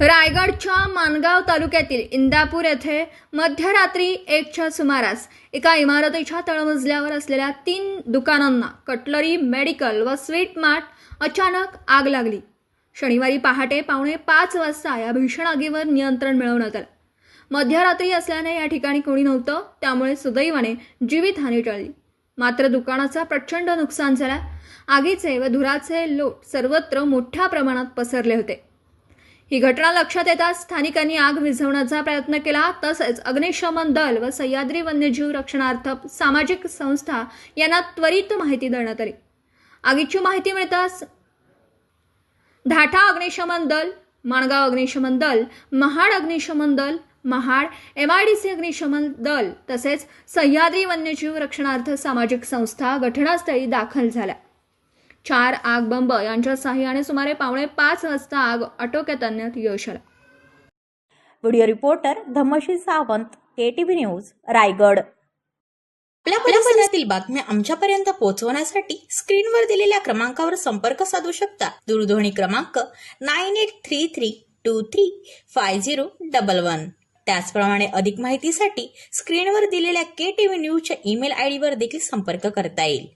रायगडच्या मानगाव तालुक्यातील इंदापूर येथे मध्यरात्री एकच्या सुमारास एका इमारतीच्या तळमजल्यावर असलेल्या तीन दुकानांना कटलरी मेडिकल व स्वीट मार्ट अचानक आग लागली. शनिवारी पहाटे पावणे पाच वाजता या भीषण आगीवर नियंत्रण मिळवण्यात आलं. मध्यरात्री असल्याने या ठिकाणी कोणी नव्हतं त्यामुळे सुदैवाने जीवितहानी टळली. मात्र दुकानाचा प्रचंड नुकसान झाला. आगीचे व धुराचे लोट सर्वत्र मोठ्या प्रमाणात पसरले होते. ही घटना लक्षात येताच स्थानिकांनी आग विझवण्याचा प्रयत्न केला तसेच अग्निशमन दल व सह्याद्री वन्यजीव रक्षणार्थ सामाजिक संस्था यांना त्वरित माहिती देण्यात आली. आगीची माहिती मिळताच धाटा अग्निशमन दल माणगाव अग्निशमन दल महाड अग्निशमन दल Mahad M I D C अग्निशमन दल तसेच सह्याद्री वन्यजीव रक्षणार्थ सामाजिक संस्था घटनास्थळी दाखल झाल्या. चार आग बंब यांच्या साह्याने सुमारे पावणे पाच वाजता आग आटोक्यात आणण्यात यश आलं. Video reporter Dhammashi Sawant KTV news Raigad. आपल्या परिसरातील बातम्या आमच्यापर्यंत पोहोचवण्यासाठी स्क्रीनवर दिलेल्या क्रमांकावर संपर्क साधू शकता. दूरध्वनी क्रमांक nine eight three three two three five zero double one. त्याचप्रमाणे अधिक माहितीसाठी स्क्रीनवर दिलेल्या के टी व्ही न्यूजच्या ईमेल आय डीवर देखील संपर्क करता येईल.